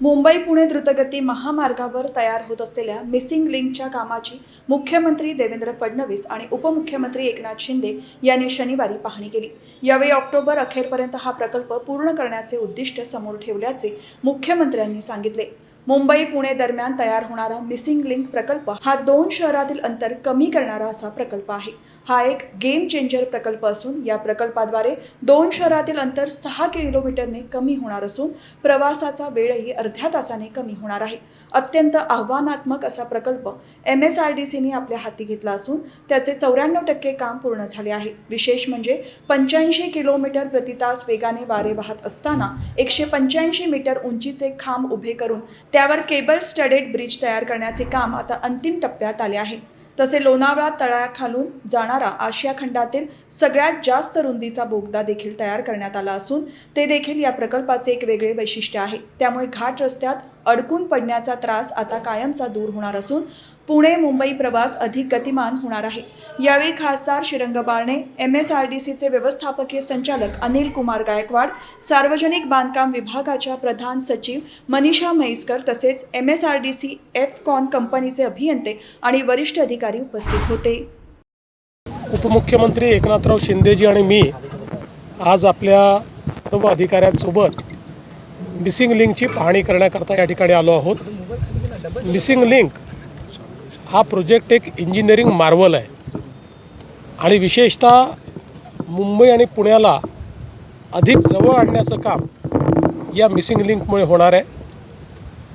मुंबई पुणे द्रुतगती महामार्गावर तयार होत असलेल्या मिसिंग लिंकच्या कामाची मुख्यमंत्री देवेंद्र फडणवीस आणि उपमुख्यमंत्री एकनाथ शिंदे यांनी शनिवारी पाहणी केली. यावेळी ऑक्टोबर अखेरपर्यंत हा प्रकल्प पूर्ण करण्याचे उद्दिष्ट समोर ठेवल्याचे मुख्यमंत्र्यांनी सांगितले. मुंबई पुणे दरम्यान तयार होणारा मिसिंग लिंक प्रकल्प हा दोन शहरातील अंतर कमी करणारा असा प्रकल्प आहे. हा एक गेम चेंजर प्रकल्प असून या प्रकल्पाद्वारे दोन शहरातील अंतर सहा किलोमीटरने कमी होणार असून प्रवासाचा वेळही अर्ध्या तासाने कमी होणार आहे. अत्यंत आव्हानात्मक असा प्रकल्प एम एस आर डी सीने आपल्या हाती घेतला असून त्याचे चौऱ्याण्णव टक्के काम पूर्ण झाले आहे. विशेष म्हणजे पंच्याऐंशी किलोमीटर प्रति तास वेगाने वारे वाहत असताना एकशे पंच्याऐंशी मीटर उंचीचे खांब उभे करून त्यावर केबल स्टडेड ब्रिज तयार करण्याचे काम आता अंतिम टप्प्यात आले आहे. तसे लोणावळा तळ्याखालून जाणारा आशिया खंडातील सगळ्यात जास्त रुंदीचा बोगदा देखील तयार करण्यात आला असून ते देखील या प्रकल्पाचे एक वेगळे वैशिष्ट्य आहे. त्यामुळे घाट रस्त्यात अडकून पडण्याचा त्रास आता कायमचा दूर होणार असून पुणे मुंबई प्रवास अधिक गतिमान होणार आहे. यावेळी खासदार Shrirang Barne M S R D सीचे व्यवस्थापकीय संचालक अनिल कुमार गायकवाड सार्वजनिक बांधकाम विभागाच्या प्रधान सचिव मनीषा म्हैसकर तसेच M S R D C Afcons कंपनीचे अभियंते आणि वरिष्ठ अधिकारी उपस्थित होते. उपमुख्यमंत्री एकनाथराव शिंदेजी आणि मी आज आपल्या सर्व अधिकाऱ्यांसोबत मिसिंग लिंकची पाहणी करण्याकरता या ठिकाणी आलो आहोत. मिसिंग लिंक हा प्रोजेक्ट एक इंजिनिअरिंग मार्वल आहे. आणि विशेषतः मुंबई आणि पुण्याला अधिक जवळ आणण्याचं काम या मिसिंग लिंकमुळे होणार आहे.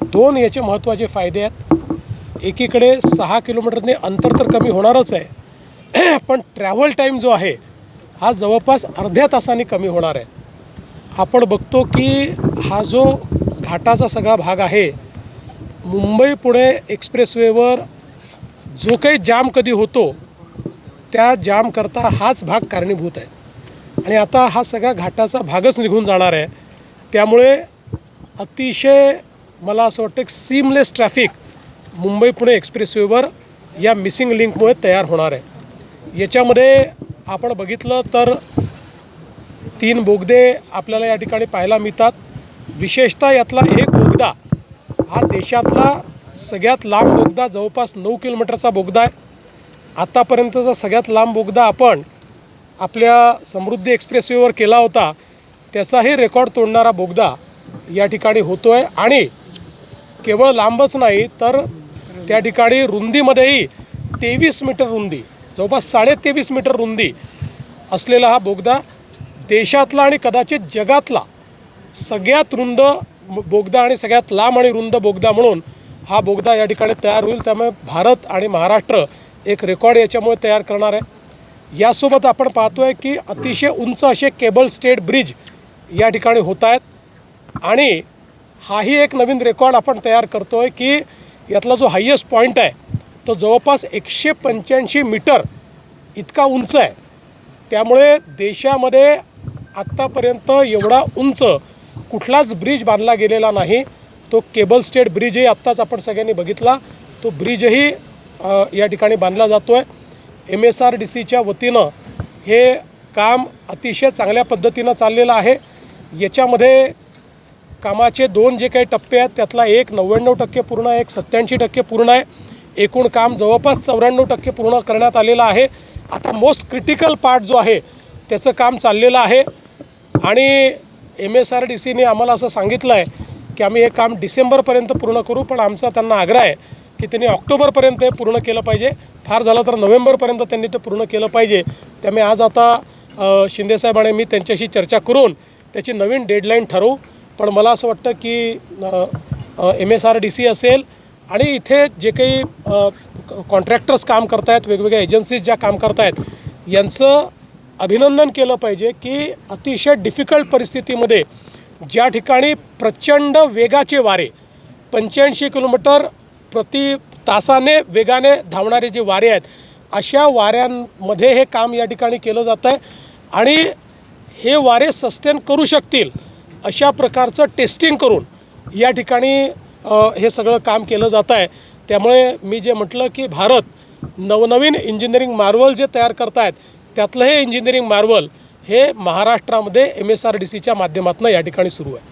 दोन याचे महत्त्वाचे फायदे आहेत. एकीकडे सहा किलोमीटरने अंतर तर कमी होणारच आहे. पण ट्रॅव्हल टाईम जो आहे हा जवळपास अर्ध्या तासाने कमी होणार आहे. आपण बघतो की हा जो घाटाचा सगळा भाग आहे मुंबई पुणे एक्सप्रेसवेवर जो काही जाम कधी होतो त्या जामकरता हाच भाग कारणीभूत आहे. आणि आता हा सगळा घाटाचा भागच निघून जाणार आहे. त्यामुळे अतिशय मला असं वाटतं की सीमलेस ट्रॅफिक मुंबई पुणे एक्सप्रेसवेवर या मिसिंग लिंकमुळे तयार होणार आहे. याच्यामध्ये आपण बघितलं तर तीन बोगदे आपल्याला या ठिकाणी पाहायला मिळतात. विशेषतः यातला एक बोगदा हा देशातला सगळ्यात लांब बोगदा जवळपास नऊ किलोमीटरचा बोगदा आहे. आत्तापर्यंतचा सगळ्यात लांब बोगदा आपण आपल्या समृद्धी एक्सप्रेसवेवर केला होता त्याचाही रेकॉर्ड तोडणारा बोगदा या ठिकाणी होतो आहे आणि केवळ लांबच नाही तर त्या ठिकाणी रुंदीमध्येही तेवीस मीटर रुंदी जवळपास साडेतेवीस मीटर रुंदी असलेला हा बोगदा देशातला आणि कदाचित जगातला सगळ्यात रुंद बोगदा आणि सगळ्यात लांब आणि रुंद बोगदा म्हणून हा बोगदा या ठिकाणी तयार होईल. त्यामुळे भारत आणि महाराष्ट्र एक रेकॉर्ड याच्यामुळे तयार करणार आहे. यासोबत आपण पाहतोय की अतिशय उंच असे केबल स्टेट ब्रिज या ठिकाणी होत आहेत. आणि हाही एक नवीन रेकॉर्ड आपण तयार करतो आहे की यातला जो हायेस्ट पॉईंट आहे तो जवळपास एकशे पंच्याऐंशी मीटर इतका उंच आहे. त्यामुळे देशामध्ये आत्तापर्यंत एवढा उंच कुठलाच ब्रिज बांधला गेलेला नाही. तो केबल स्टेट ब्रिजही आत्ताच आपण सगळ्यांनी बघितला. तो ब्रिजही या ठिकाणी बांधला जातो आहे एम एस आर डी सीच्या वतीनं हे काम अतिशय चांगल्या पद्धतीनं चाललेलं आहे. याच्यामध्ये कामाचे दोन जे काही टप्पे आहेत त्यातला एक नव्याण्णव टक्के पूर्ण आहे एक सत्त्याऐंशी टक्के पूर्ण आहे. एकूण काम जवळपास चौऱ्याण्णव टक्के पूर्ण करण्यात आलेलं आहे. आता मोस्ट क्रिटिकल पार्ट जो आहे त्याचं काम चाललेलं आहे. आणि एम एस आर डी सीने आम्हाला असं सांगितलं आहे की आम्ही हे काम डिसेंबरपर्यंत पूर्ण करू पण आमचा त्यांना आग्रह आहे की त्यांनी ऑक्टोबरपर्यंत हे पूर्ण केलं पाहिजे. फार झालं तर नोव्हेंबरपर्यंत त्यांनी ते पूर्ण केलं पाहिजे. त्यामुळे आज आता शिंदेसाहेब आणि मी त्यांच्याशी चर्चा करून त्याची नवीन डेडलाईन ठरवू. पण मला असं वाटतं की M S R D C असेल आणि इथे जे काही कॉन्ट्रॅक्टर्स काम करतायत वेगवेगळ्या एजन्सीज ज्या काम करतायत यांचं अभिनंदन केलं पाहिजे की अतिशय डिफिकल्ट परिस्थितीमध्ये ज्या ठिकाणी प्रचंड वेगाचे वारे पंच्याऐंशी किलोमीटर प्रति तासाने वेगाने धावणारे जे वारे आहेत अशा वाऱ्यांमध्ये हे काम या ठिकाणी केलं जातं आहे आणि हे वारे सस्टेन करू शकतील अशा प्रकारचं टेस्टिंग करून या ठिकाणी हे सगळं काम केलं जातं आहे. त्यामुळे मी जे म्हटलं की भारत नवनवीन इंजिनिअरिंग मार्वल जे तयार करत आहेत त्यातलं हे इंजिनिअरिंग मार्वल हे महाराष्ट्रामध्ये एम एस आर डी सीच्या माध्यमातून या ठिकाणी सुरू आहे.